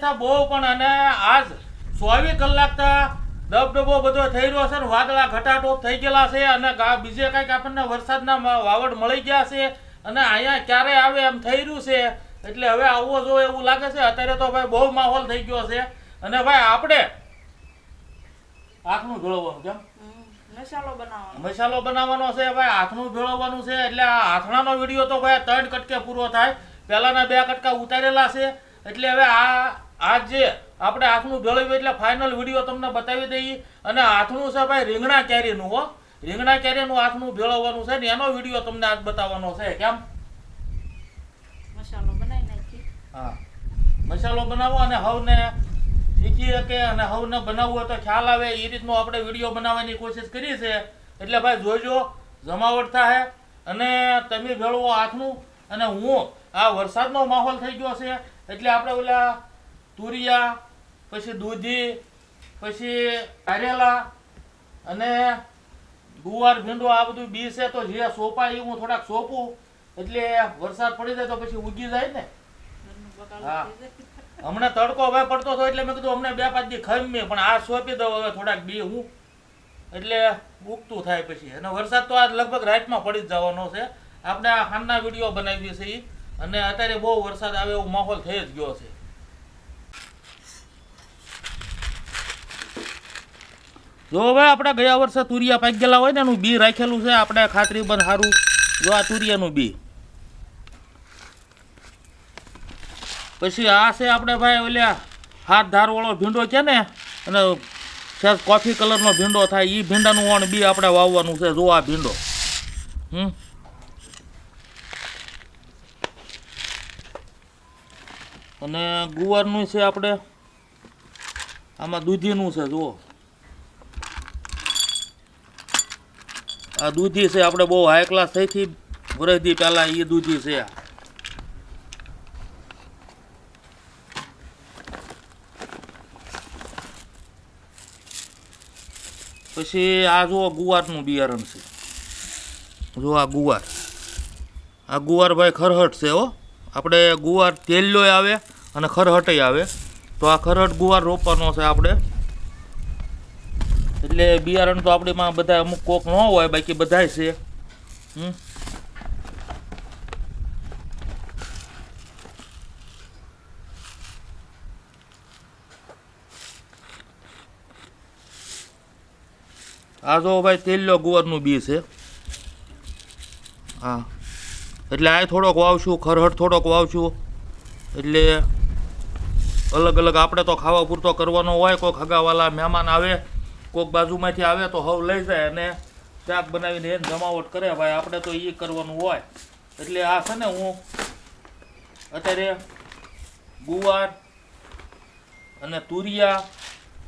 દિવસ બહુ પણ અને આજ ચોવીસ કલાક તા દબદબો બધો થઈ રહ્યો છે ને વાદળા ઘટાટોપ થઈ ગયેલા છે અને બીજે કાંઈક આપણને વરસાદના વાવડ મળી ગયા છે અને અહીંયા ક્યારે આવે એમ થઈ રહ્યું છે. એટલે હવે આવવો જો એવું લાગે છે. અત્યારે તો ભાઈ બહુ માહોલ થઈ ગયો છે. અને ભાઈ આપણે આંખનું ભેળવવાનું કેમ હમ, મસાલો બનાવવાનો. મસાલો બનાવવાનો છે ભાઈ હાથનું ભેળવવાનું છે. એટલે આ હાથણાનો વીડિયો તો ભાઈ ત્રણ કટકે પૂરો થાય. પહેલાના બે કટકા ઉતારેલા છે. એટલે હવે આ આ જે આપણે હાથનું ભેળવ્યું એટલે ફાઇનલ વીડિયો તમને બતાવી દઈએ. અને હાથનું છે ભાઈ રીંગણા કેરીનું હો. રીંગણા કેરીનું હાથનું ભેળવવાનું છે ને એનો વીડિયો તમને આજ બતાવવાનો છે. કેમ? મસાલો બનાવી નાખી હા. મસાલો બનાવો અને હવને શીખી શકે અને હવને બનાવવું હોય તો ખ્યાલ આવે. એ રીતનો આપણે વીડિયો બનાવવાની કોશિશ કરી છે એટલે ભાઈ જોજો જમાવટ થાય અને તમે ભેળવો હાથનું. અને હું આ વરસાદનો માહોલ થઈ ગયો છે. એટલે આપણે ઓલા તુરિયા પછી દૂધી પછી કારેલા અને ગુવાર ભીંડો આ બધું બી છે તો જે સોપા એ હું થોડાક સોંપું એટલે વરસાદ પડી જાય તો પછી ઉગી જાય ને. હા. હમણાં તડકો હવે પડતો હતો એટલે મેં કીધું હમણાં બે પાંચ દી ખમી પણ આ સોંપી દઉં હવે થોડાક બી હું. એટલે ઉગતું થાય પછી. અને વરસાદ તો આજ લગભગ રાતમાં પડી જ જવાનો છે. આપણે આ ખાનના વીડિયો બનાવીએ છીએ. અને અત્યારે બહુ વરસાદ આવે એવો માહોલ થઈ જ ગયો છે. જો હવે આપણે ગયા વર્ષે તુરિયા પાકી ગયેલા હોય ને એનું બી રાખેલું છે, આપણે ખાતરી બંધ સારું. જો આ તુરિયાનું બી. પછી આ છે આપણે ભાઈ ઓલ્યા હાથ ધારવાળો ભીંડો છે ને, અને સહેજ કોફી કલરનો ભીંડો થાય એ ભીંડાનું વણ બી આપણે વાવવાનું છે, જો આ ભીંડો. હમ? અને ગુવારનું છે આપણે, આમાં દૂધીનું છે, જુઓ. આ દૂધી છે, આપણે બહુ હાઈ ક્લાસ થઈ હતી વરસથી પહેલાં એ દૂધી છે. આ પછી આ જુઓ ગુવારનું બિયારણ છે. જો આ ગુવાર. આ ગુવાર ભાઈ ખરહટ છે હો. આપણે ગુવાર તેલ્યોય આવે અને ખરહટય આવે. તો આ ખરહટ ગુવાર રોપવાનો છે આપણે. એટલે બિયારણ તો આપણીમાં બધા અમુક કોક ન હોય, બાકી બધાય છે. હમ. આ જો ભાઈ તેલો ગુવારનું બી છે. હા. એટલે આ થોડોક વાવશું, ખરહટ થોડોક વાવશું. એટલે અલગ અલગ આપણે તો ખાવા પૂરતો કરવાનો હોય કોઈ ખગાવાલા મહેમાન આવે. કોઈક બાજુમાંથી આવે તો હવ લઈ જાય અને શાક બનાવીને એને જમાવટ કરે. ભાઈ આપણે તો એ કરવાનું હોય. એટલે આ છે ને હું અત્યારે ગુવાર અને તુરિયા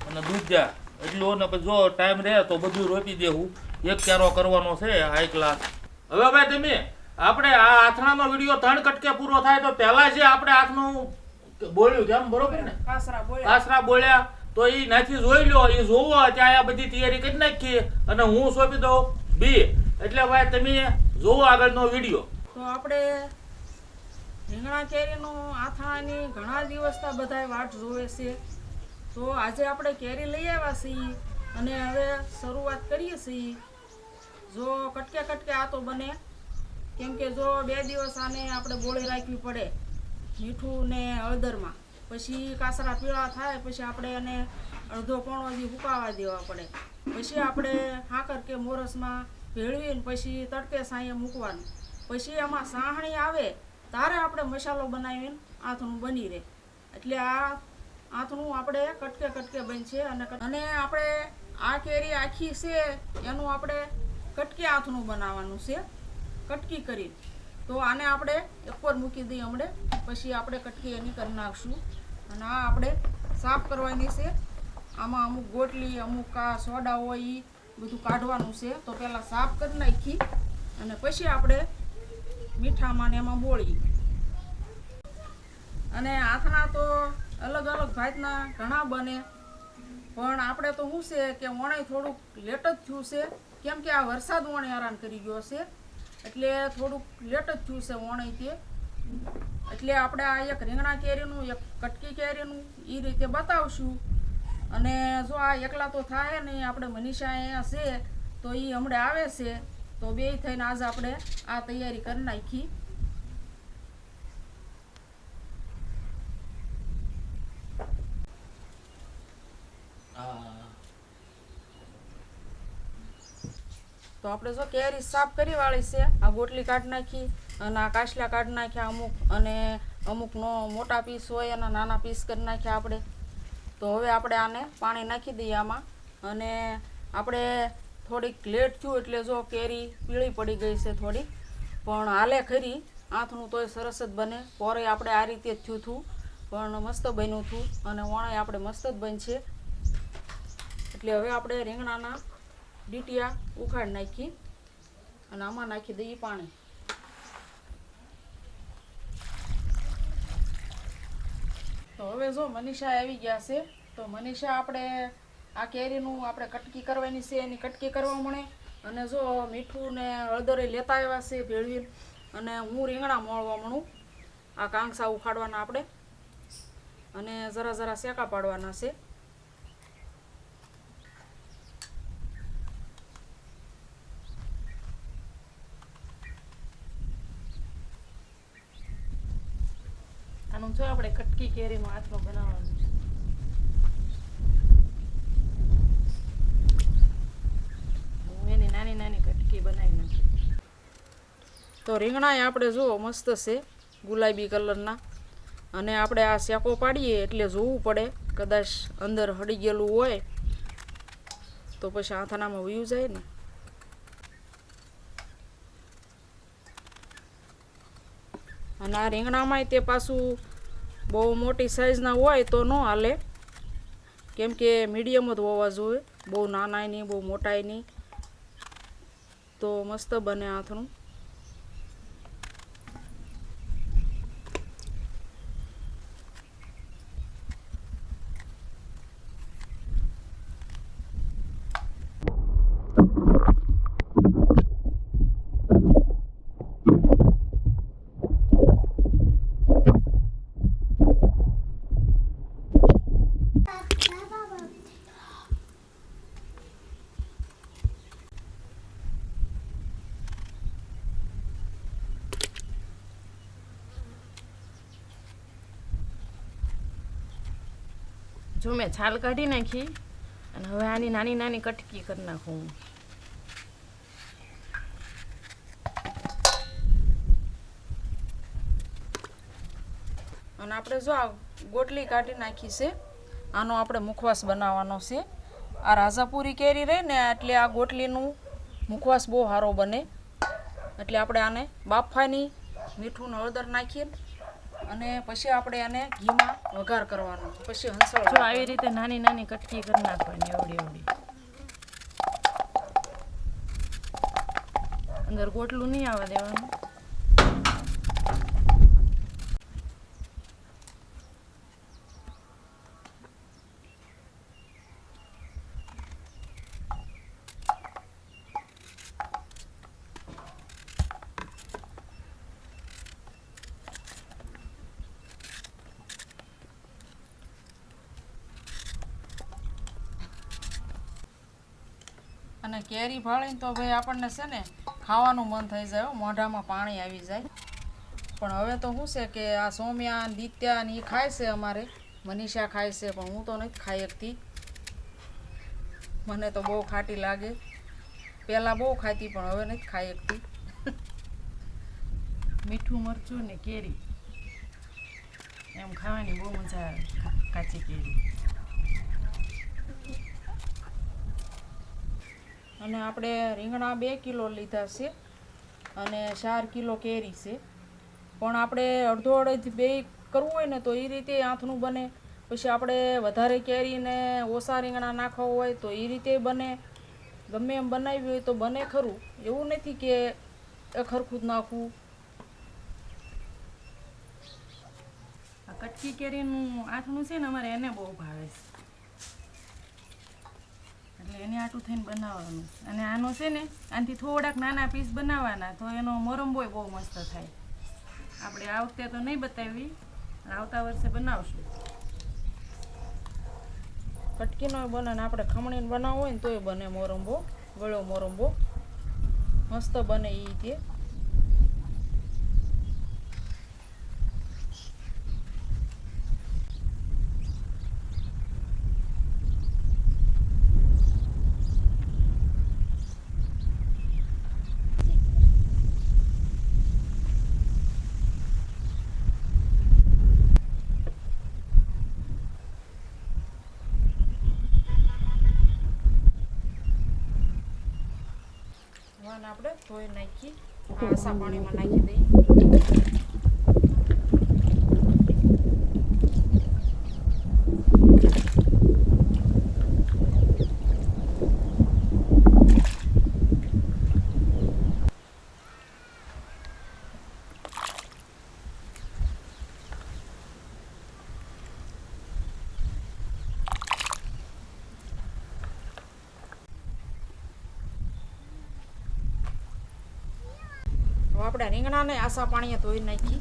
અને દૂધિયા એટલું ને પછી જો ટાઈમ રહે તો બધું રોપી દેવું. એક ચારો કરવાનો છે હાઈ ક્લાસ હવે ભાઈ તમે આપણે આ આથણાનો વીડિયો ત્રણ કટકે પૂરો થાય તો પહેલા જે આપણે આથનું બોલ્યું કેમ બરોબર ને? આસરા બોલ્યા કાસરા બોલ્યા તો એ નાથી જોઈ લો એ જોવો ત્યાં આ બધી તૈયારી કરી નાખી અને હું સોંપી દઉં. બી, એટલે ભાઈ તમે જોવો આગળનો વીડિયો. તો આપણે રીંગણા કેરીનું આથાની ઘણા દિવસના બધાય વાટ જોવે છે. તો આજે આપણે કેરી લઈ આવ્યા છીએ અને હવે શરૂઆત કરીએ છીએ. જો કટકે કટકે આ તો બને. કેમ કે જો બે દિવસ આને આપણે બોળી રાખવી પડે મીઠું ને હળદરમાં. પછી કાસરા પીળા થાય, પછી આપણે એને અડધો પોણો દી હુકાવા દેવા પડે. પછી આપણે હાકર કે મોરસમાં ભેળવીને પછી તડકે સાંયે મૂકવાનું. પછી એમાં સાહણી આવે, તારે આપણે મસાલો બનાવીને આથણું બની રહે. એટલે આ આથણું આપણે કટકે કટકે બનશે અને અને આપણે આ કેરી આખી છે, એનું આપણે કટકે આથણું બનાવવાનું છે, કટકી કરી તો આને આપણે એકવાર મૂકી દઈએ હમણે, પછી આપણે કટકી એની કરી નાખશું. અને આ આપણે સાફ કરવાની છે. આમાં અમુક ગોટલી, અમુક આ સોડા હોય એ બધું કાઢવાનું છે. તો પહેલાં સાફ કરી નાખી અને પછી આપણે મીઠામાં એમાં બોળી અને હાથના તો અલગ અલગ ભાતના ઘણા બને. પણ આપણે તો શું છે કે વણાઈ થોડુંક લેટ જ થયું છે. કેમ કે આ વરસાદ વણે હેરાન કરી ગયો છે. એટલે થોડુંક લેટ જ થયું છે વણાઈ તે. એટલે આપણે આ એક રીંગણા કેરીનું એક કટકી કેરીનું એ રીતે બતાવશું. અને જો આ એકલા તો થાય નહીં આપણે મનીષા અહીંયા છે તો એ હમણાં આવે છે. તો બે થઈને આજ આપણે આ તૈયારી કરી નાખી. તો આપણે જો કેરી સાફ કરી વાળી છે આ ગોટલી કાઢી નાખી. અને આ કાચલા કાઢી નાખ્યા અમુક અને અમુકનો મોટા પીસ હોય એના નાના પીસ કરી નાખ્યા આપણે. તો હવે આપણે આને પાણી નાખી દઈએ આમાં. અને આપણે થોડીક લેટ થયું એટલે જો કેરી પીળી પડી ગઈ છે થોડી. પણ હાલે ખરી. આથનું તોય સરસ જ બને. પોરે આપણે આ રીતે જ થયું હતું. પણ મસ્ત બન્યું હતું. અને વણાય આપણે મસ્ત જ બનશે. એટલે હવે આપણે રીંગણાના ડીટીયા ઉખાડી નાખી. અને આમાં નાખી દઈએ પાણી. તો હવે જો મનીષા આવી ગયા છે, તો મનીષા આપણે આ કેરીનું આપણે કટકી કરવાની છે, એની કટકી કરવા મળે. અને જો મીઠું ને હળદરે લેતા આવ્યા છે ભેળવી અને હું રીંગણા મોળવા મળું. આ કાંગસા ઉખાડવાના આપણે. અને જરા જરા શેકા પાડવાના છે. જો આપણે કટકી કેરીમાં આથલો બનાવવાનું એની નાની નાની કટકી બનાવી નાખી. તો રીંગણાય આપણે જુઓ મસ્ત છે, ગુલાબી કલરના. અને આપણે આ શેકો પાડીએ એટલે જોવું પડે, કદાચ અંદર હળી ગયેલું હોય, તો પછી આથાનામાં વયું જાય ને. અને આ રીંગણામાંય તે પાછું બહુ મોટી સાઈઝના હોય તો ન હાલે. કેમ કે મીડિયમ જ હોવા જોઈએ. બહુ નાનાય નહીં બહુ મોટાય નહીં તો મસ્ત બને આથણું મેં છાલ કાઢી નાખી અને હવે આની નાની નાની કટકી કરી નાખું અને આપણે જો આ ગોટલી કાઢી નાખી છે, આનો આપણે મુખવાસ બનાવવાનો છે. આ રાજાપુરી કેરી રહે ને એટલે આ ગોટલીનું મુખવાસ બહુ સારો બને. એટલે આપણે આને બાફાની મીઠું હળદર નાખીએ અને પછી આપણે એને ઘીમાં વઘાર કરવાનો. પછી હંસળ જો આવી રીતે નાની નાની કટકી કરી નાખવાની એવડી એવડી. અંદર ગોટલું નહીં આવવા દેવાનું. અને કેરી ભાળીને તો ભાઈ આપણને છે ને ખાવાનું મન થઈ જાય મોઢામાં પાણી આવી જાય. પણ હવે તો શું છે કે આ સૌમ્યા દિત્યા ને એ ખાય છે અમારે, મનીષા ખાય છે, પણ હું તો નથી ખાઈ શકતી. મને તો બહુ ખાટી લાગે. પહેલાં બહુ ખાતી, પણ હવે નથી ખાઈ શકતી. મીઠું, મરચું ને કેરી. એમ ખાવાની બહુ મજા આવે કાચી કેરી. અને આપણે રીંગણા બે કિલો લીધા છે અને ચાર કિલો કેરી છે. પણ આપણે અડધો અડધ બે કરવું હોય ને તો એ રીતે આથનું બને. પછી આપણે વધારે કેરીને ઓછા રીંગણા નાખવા હોય તો એ રીતે બને. ગમે એમ બનાવી હોય તો બને ખરું. એવું નથી કે ખરખું જ નાખવું. કટકી કેરીનું આથણું છે ને, અમારે એને બહુ ભાવે છે. એટલે એને આટું થઈને બનાવવાનું. અને આનો છે ને, આનાથી થોડાક નાના પીસ બનાવવાના તો એનો મોરંબોય બહુ મસ્ત થાય. આપણે આ વખતે તો નહીં બતાવી આવતા વર્ષે બનાવશું. કટકીનો બને ને આપણે ખમણીને બનાવવો હોય ને તોય બને મોરંબો ગળો મોરંબો. મસ્ત બને એ તે આપણે ધોઈ નાખી આસા પાણીમાં નાખી દઈએ. રીંગણાને આસા પાણીએ ધોઈ નાખી.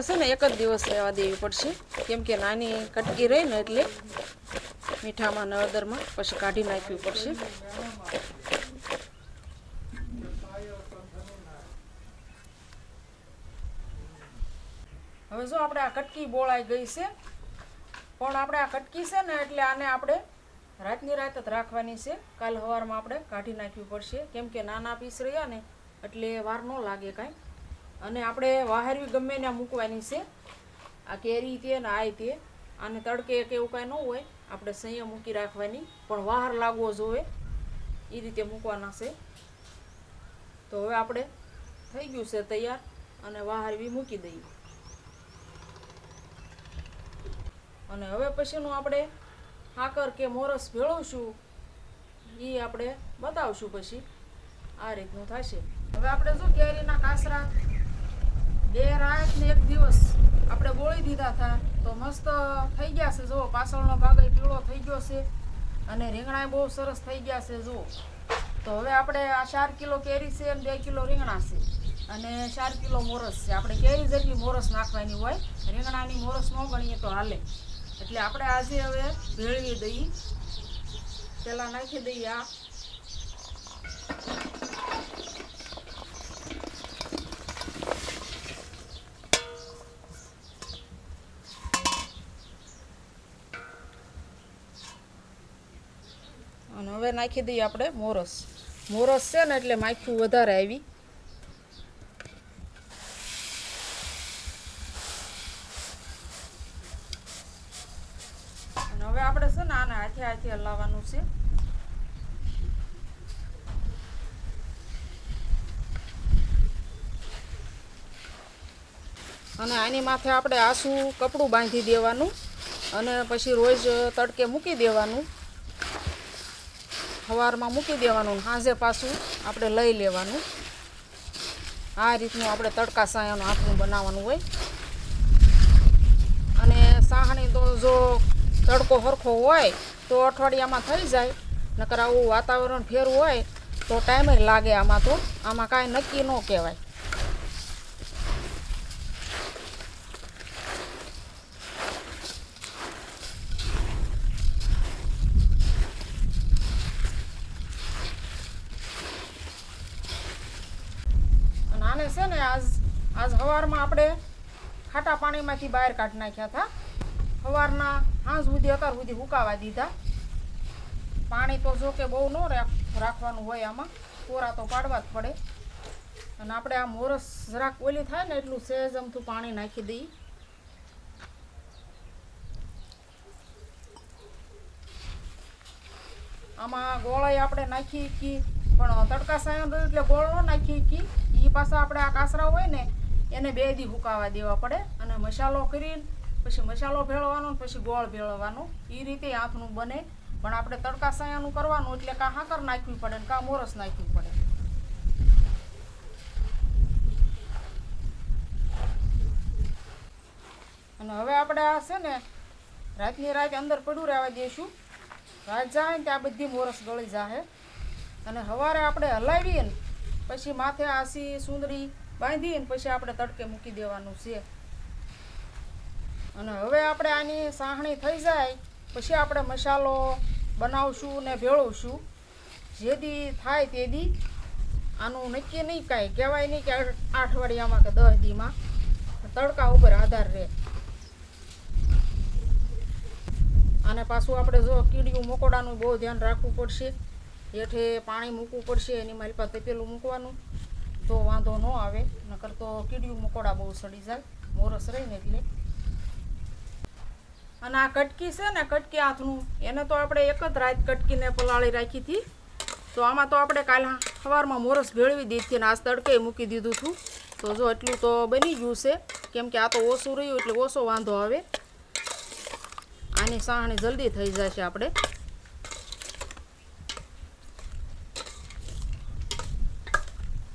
આપણે ને એક જ દિવસ રહેવા દેવી પડશે. કેમ કે નાની કટકી રહી ને એટલે મીઠામાં ને હળદરમાં પછી કાઢી નાખવી પડશે. હવે જો આપણે આ કટકી બોળાઈ ગઈ છે, પણ આપણે આ કટકી છે ને એટલે આને આપણે રાતની રાત જ રાખવાની છે. કાલ સવારમાં આપણે કાઢી નાખવી પડશે. કેમ કે નાના પીસ રહ્યા ને એટલે વાર ન લાગે કાંઈ. અને આપણે વાહરવી ગમે ત્યાં મૂકવાની છે. આ કેરી તે ને આ તે અને તડકે કે એવું કાંઈ ન હોય, આપણે સંયમ મૂકી રાખવાની. પણ વાહર લાગવો જોઈએ. એ રીતે મૂકવાના છે. તો હવે આપણે થઈ ગયું છે તૈયાર. અને વાહરવી મૂકી દઈએ. અને હવે પછીનું આપણે હાકર કે મોરસ ભેળવશું. એ આપણે બતાવશું પછી. આ રીતનું થશે. હવે આપણે શું કેરીના કાસરા બે રાત ને એક દિવસ આપણે બોળી દીધા હતા. તો મસ્ત થઈ ગયા છે. જુઓ, પાછળનો ભાગ એ પીળો થઈ ગયો છે અને રીંગણા બહુ સરસ થઈ ગયા છે. જુઓ. તો હવે આપણે આ ચાર કિલો કેરી છે અને બે કિલો રીંગણા છે. અને ચાર કિલો મોરસ છે. આપણે કેરી જેટલી મોરસ નાખવાની હોય, રીંગણાની મોરસ ન ગણીએ તો હાલે. એટલે આપણે આજે હવે ભેળવી દઈએ. પહેલાં નાખી દઈએ આ અને હવે નાખી દઈએ આપણે મોરસ. મોરસ છે ને એટલે માખું વધારે આવી. અને હવે આપણે છે ને આને હાથે હાથે હલાવવાનું છે. અને આની માથે આપણે આસું કપડું બાંધી દેવાનું. અને પછી રોજ તડકે મૂકી દેવાનું. સવારમાં મૂકી દેવાનું સાંજે પાછું આપણે લઈ લેવાનું. આ રીતનું આપણે તડકા સાયાનું આથણું બનાવવાનું હોય. અને સાહણી તો જો તડકો સરખો હોય તો અઠવાડિયામાં થઈ જાય. નકર આવું વાતાવરણ ફેરવું હોય તો ટાઈમે લાગે આમાં તો. આમાં કાંઈ નક્કી ન કહેવાય અને આને છે ને આજ આજ સવારમાં આપણે ખાટા પાણીમાંથી બહાર કાઢી નાખ્યા હતા. સવારના હાંસ સુધી અત્યાર સુધી હુકાવા દીધા. પાણી તો જો કે બહુ ન રાખ- રાખવાનું હોય આમાં. કોરા તો પાડવા જ પડે. અને આપણે આ મોરસ જરાક ઓલી થાય ને એટલું સહેજ અમથું પાણી નાખી દઈએ. આમાં ગોળાઈ આપણે નાખી કી, પણ તડકા સાયન રહ્યું એટલે ગોળ નાખી કી. એ પાછા આપણે આ કાસરા હોય ને એને બે દી હુકાવા દેવા પડે અને મસાલો કરીને, પછી મસાલો ભેળવાનો પછી ગોળ ભેળવવાનો એ રીતે આંખનું બને. પણ આપણે તડકા સયાનું કરવાનું એટલે કાં હાકર નાખવી પડે ને કાં મોરસ નાખવી પડે. અને હવે આપણે આ છે ને, રાતની રાત અંદર પડ્યું રહેવા દઈશું રાત જાય ને ત્યાં બધી મોરસ ગળી જાહે. અને સવારે આપણે હલાવીએ ને, પછી માથે આસી, સુંદરી બાંધીએ ને પછી આપણે તડકે મૂકી દેવાનું છે. અને હવે આપણે આની સાહણી થઈ જાય, પછી આપણે મસાલો બનાવશું ને ભેળવશું. જે દી થાય તે દી આનું નક્કી નહીં કાંઈ. કહેવાય નહીં કે અઠવાડિયામાં કે દસ દીમાં. તડકા ઉપર આધાર રહે. અને પાછું આપણે જો કીડિયું મકોડાનું બહુ ધ્યાન રાખવું પડશે. હેઠે પાણી મૂકવું પડશે, એની મારી પાસે તપેલું મૂકવાનું. તો વાંધો ન આવે, નકર તો કીડિયું મકોડા બહુ સડી જાય, મોરસ રહીને એટલે. અને આ કટકી છે ને, કટકી હાથનું, એને તો આપણે એક જ રાત કટકીને પલાળી રાખી હતી. તો આમાં તો આપણે કાલ સવારમાં મોરસ ભેળવી દીધી અને આજ તડકે મૂકી દીધું હતું. તો જો એટલું તો બની ગયું છે, કેમ કે આ તો ઓછું રહ્યું એટલે ઓછો વાંધો આવે. આની સાહણી જલ્દી થઈ જશે આપણે.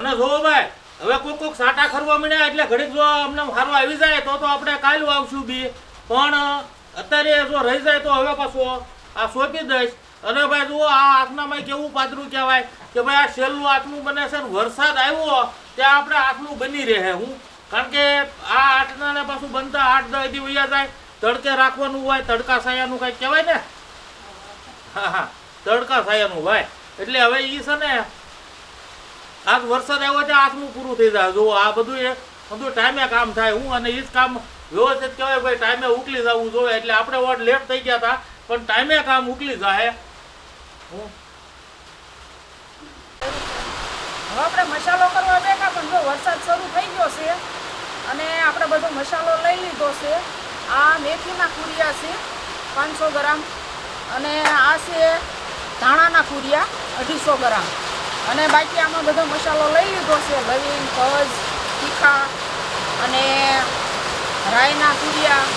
અને જો ભાઈ, હવે કોક કોક સાટા ખરવા મળ્યા એટલે ઘડીક જો અમને સારું આવી જાય તો તો આપણે કાલ આવશું બી. પણ અત્યારે જો રહી જાય તો હવે પાછો આ સોંપી દઈશ. અને ભાઈ જુઓ, આ આંખનામાં કેવું પાદરું કહેવાય કે ભાઈ આ છેલ્લું આટલું બને છે ને વરસાદ આવ્યો, ત્યાં આપણે આટલું બની રહે હું. કારણ કે આ આટલાને પાછું બનતા આઠ દસ દી વયા જાય. તડકે રાખવાનું હોય, તડકા સાયાનું કાંઈક કહેવાય ને? હા હા. તડકા સાયાનું ભાઈ એટલે હવે એ છે ને આજ વરસાદ આવ્યો છે આઠમું પૂરું થઈ જાય. જો આ બધું એ બધું ટાઈમે કામ થાય. હું અને એ જ કામ વ્યવસ્થિત કહેવાય, ભાઈ ટાઈમે ઉકલી જવું જોઈએ. એટલે આપણે વોટ લેટ થઈ ગયા હતા પણ ટાઈમે કામ ઉકલી જાય હું આપણે મસાલો કરવા બેઠા, પણ જો વરસાદ શરૂ થઈ ગયો છે, અને આપણે બધો મસાલો લઈ લીધો છે. આ મેથીના કુરિયા છે, પાંચસો ગ્રામ, અને આ છે ધાણાના કુરિયા અઢીસો ગ્રામ. અને બાકી આમાં બધો મસાલો લઈ લીધો છે. લવિંગ ફજ તીખા અને રાયના કુરિયા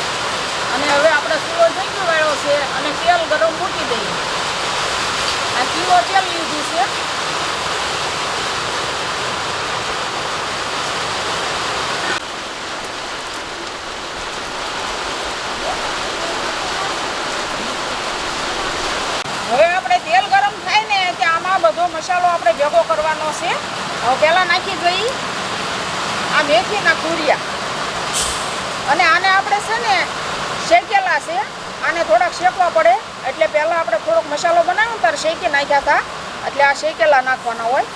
અને હવે આપણે સૂરો થઈ ગયો વાળો છે અને તેલ ગરમ મૂકી દઈએ. આ કિલો તેલ લીધું છે હવે આપણે તેલ ગરમ થાય ને ત્યાં આમાં બધો મસાલો આપણે ભેગો કરવાનો છે. હવે પહેલાં નાખી જોઈ. આ મેથીના કુરિયા અને આને આપણે છે ને શેકેલા છે. આને થોડાક શેકવા પડે. એટલે પહેલાં આપણે થોડોક મસાલો બનાવ્યો ત્યારે શેકી નાખ્યા હતા. એટલે આ શેકેલા નાખવાના હોય.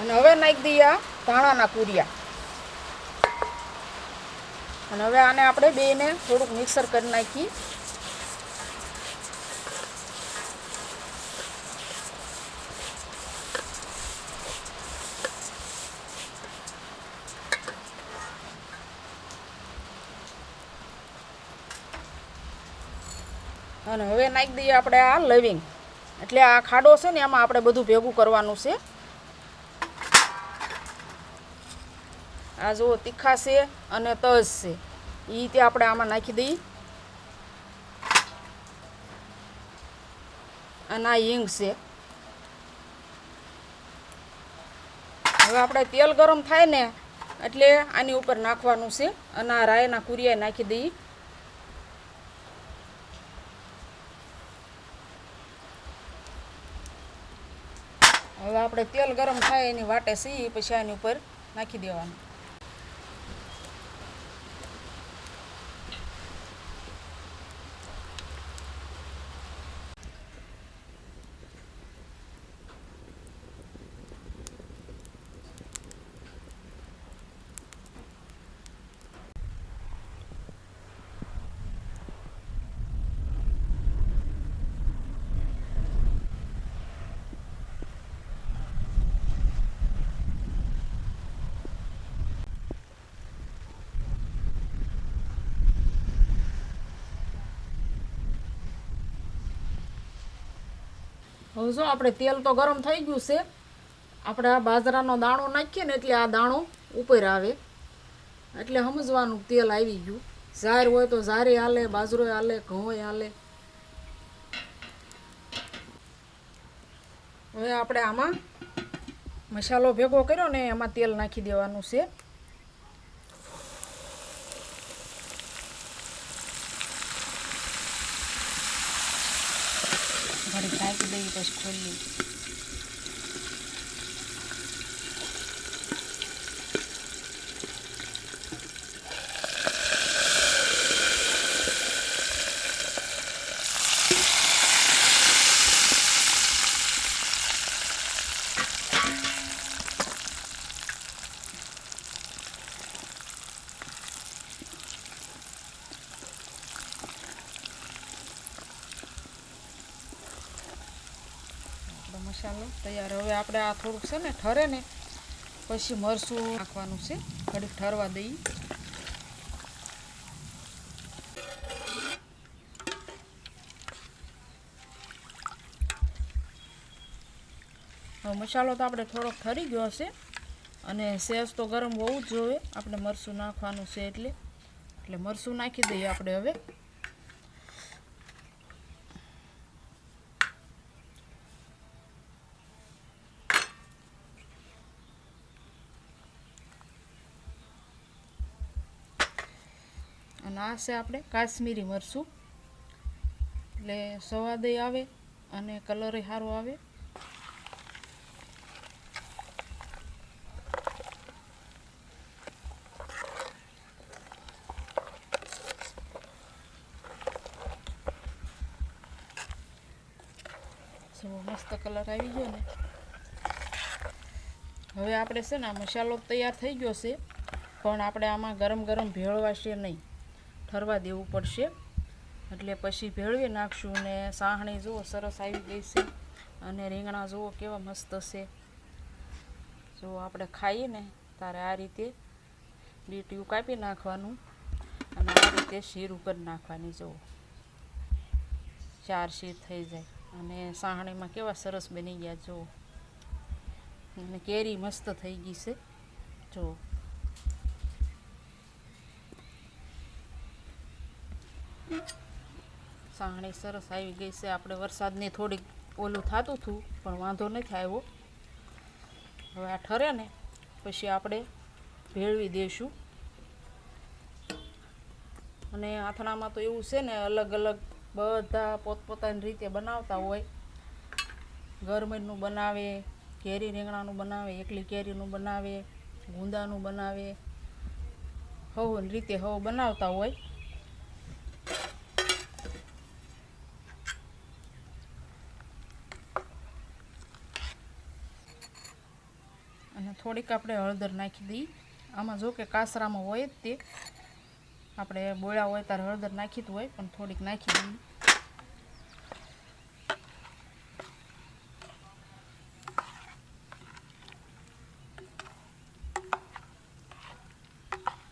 અને હવે નાખી દઈએ ધાણાના કુરિયા અને હવે આને આપણે બેને થોડુંક મિક્સર કરી નાખી. અને હવે નાખી દઈએ આપણે આ લવિંગ. એટલે આ ખાડો છે ને એમાં આપણે બધું ભેગું કરવાનું છે. આ જુઓ, તીખા છે અને તજ છે. એ તે આપણે આમાં નાખી દઈએ. અને આ હિંગ છે. હવે આપણે તેલ ગરમ થાય ને એટલે આની ઉપર નાખવાનું છે અને આ રાયના કુરિયા નાખી દઈએ. હવે આપણે તેલ ગરમ થાય એની વાટે સી પછી આની ઉપર નાખી દેવાનું. હવે જો આપણે તેલ તો ગરમ થઈ ગયું છે, આપણે આ બાજરાનો દાણો નાખીએ ને એટલે આ દાણો ઉપર આવે. એટલે સમજવાનું તેલ આવી ગયું. ઝાર હોય તો ઝારે હાલે, બાજરો હાલે ઘઉં હાલે. હવે આપણે આમાં મસાલો ભેગો કર્યો ને એમાં તેલ નાખી દેવાનું છે. ઘડી ઢાંકી દઈએ પછી ખોલીએ આપણો મસાલો તૈયાર હવે આપણે આ થોડુંક છે ને ઠરે ને, પછી મરસું નાખવાનું છે. ઘડીક ઠરવા દઈએ. મસાલો તો આપણે થોડોક ઠરી ગયો હશે. અને સેસ તો ગરમ હોવું જ જોઈએ. આપણે મરસું નાખવાનું છે એટલે. એટલે મરસું નાખી દઈએ આપણે હવે અને આ આપણે, કાશ્મીરી મરચું. એટલે સ્વાદય આવે અને કલરે સારો આવે. મસ્ત કલર આવી ગયો ને. હવે આપણે છે ને મસાલો તૈયાર થઈ ગયો છે, પણ આપણે આમાં ગરમ ગરમ ભેળવાશે નહીં. ઠરવા દેવું પડશે. એટલે પછી ભેળવી નાખશું ને સાહણી જુઓ, સરસ આવી ગઈ છે. અને રીંગણા જુઓ કેવા મસ્ત છે. જો આપણે ખાઈએ ને, તારે આ રીતે લીટીયું કાપી નાખવાનું અને આ રીતે શીર ઉપર નાખવાની જુઓ. ચાર શીર થઈ જાય. અને સાહણીમાં કેવા સરસ બની ગયા જુઓ. અને કેરી મસ્ત થઈ ગઈ છે. જુઓ સાહણી સરસ આવી ગઈ છે. આપણે વરસાદની થોડીક ઓલું થતું હતું, પણ વાંધો નથી આવ્યો. હવે આ ઠરે ને, પછી આપણે ભેળવી દઈશું. અને આથણામાં તો એવું છે ને, અલગ અલગ બધા પોતપોતાની રીતે બનાવતા હોય. ગરમીનું બનાવે, કેરી રીંગણાનું બનાવે, એકલી કેરીનું બનાવે, ગુંદાનું બનાવે. હવની રીતે હવ બનાવતા હોય અને થોડીક આપણે હળદર નાખી દઈએ. આમાં જો કે કાસરામાં હોય તે. આપણે બોળા હોય ત્યારે હળદર નાખી જ હોય, પણ થોડીક નાખી દઈએ.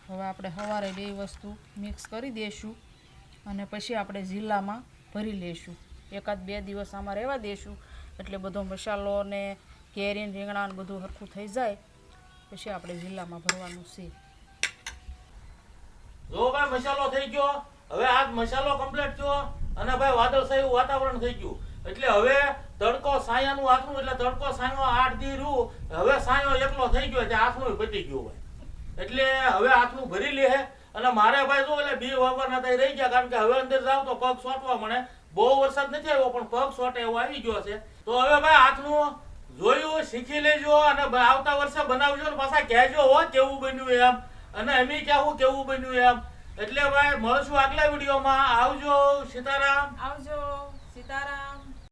હવે આપણે સવારે બે વસ્તુ મિક્સ કરી દઈશું અને પછી આપણે જિલ્લામાં ભરી લઈશું એકાદ બે દિવસ આમાં રહેવા દઈશું એટલે બધો મસાલો ને કેરી ને રીંગણા ને બધું સરખું થઈ જાય, પછી આપણે જિલ્લામાં ભરવાનું છે. જો ભાઈ મસાલો થઈ ગયો, હવે આ મસાલો કમ્પ્લીટ થયો, અને ભાઈ વાદળછાયું વાતાવરણ થઈ ગયું. એટલે હવે તડકો સાયાનું આથરું, એટલે તડકો સાયો આઠ દી રૂ, હવે સાયો એકલો થઈ ગયો, એટલે આથરું પતી ગયું ભાઈ એટલે હવે આથરું ભરી લે અને મારે ભાઈ જો એટલે બી વાવવાના થાય, રહી ગયા, કારણ કે હવે અંદર જાવ તો પગ સોટવા મળે. બહુ વરસાદ નથી આવ્યો, પણ પગ સોટે એવો આવી ગયો છે. તો હવે ભાઈ હાથનું જોયું, શીખી લેજો અને આવતા વર્ષે બનાવજો ને પાછા કહેજો, હો, કેવું બન્યું એમ. અને એમ કહેવું કેવું બન્યું એમ. એટલે ભાઈ, મળશું આગલા વિડીયોમાં. આવજો, સીતારામ. આવજો, સીતારામ.